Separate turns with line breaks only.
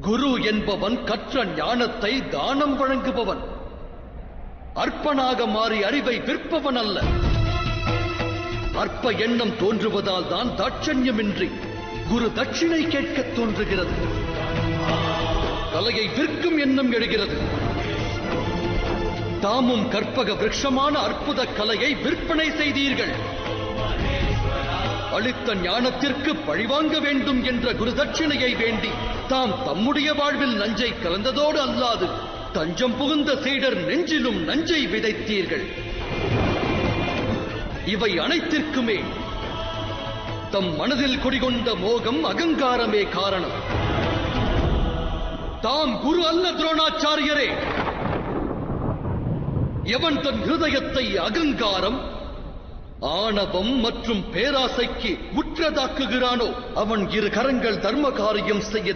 குரு என்பவன் கற்ற ஞானத்தை தானம் வழங்குபவன். அற்பனாக மாறி அறிவை விற்பவன் அல்ல. அற்ப எண்ணம் தோன்றுவதால் தான் தாட்சண்யமின்றி குரு தட்சிணை கேட்கத் தோன்றுகிறது. கலையை விற்கும் எண்ணம் எழுகிறது. தாமும் கற்பக விரக்ஷமான அற்புத கலையை விற்பனை செய்தீர்கள். அளித்த ஞானத்திற்கு பழிவாங்க வேண்டும் என்ற குருதட்சிணையை வேண்டி தாம் தம்முடைய வாழ்வில் நஞ்சை கலந்ததோடு அல்லாது தஞ்சம் புகுந்த சீடர் நெஞ்சிலும் நஞ்சை விதைத்தீர்கள். இவை அனைத்திற்குமே தம் மனதில் குடிகொண்ட மோகம் அகங்காரமே காரணம். தாம் குரு அல்ல துரோணாச்சாரியரே. எவன் தன் ஹிருதயத்தை அகங்காரம் ஆணவம் மற்றும் பேராசைக்கு உற்றதாக்குகிறானோ அவன் இரு கரங்கள் தர்ம காரியம் செய்ய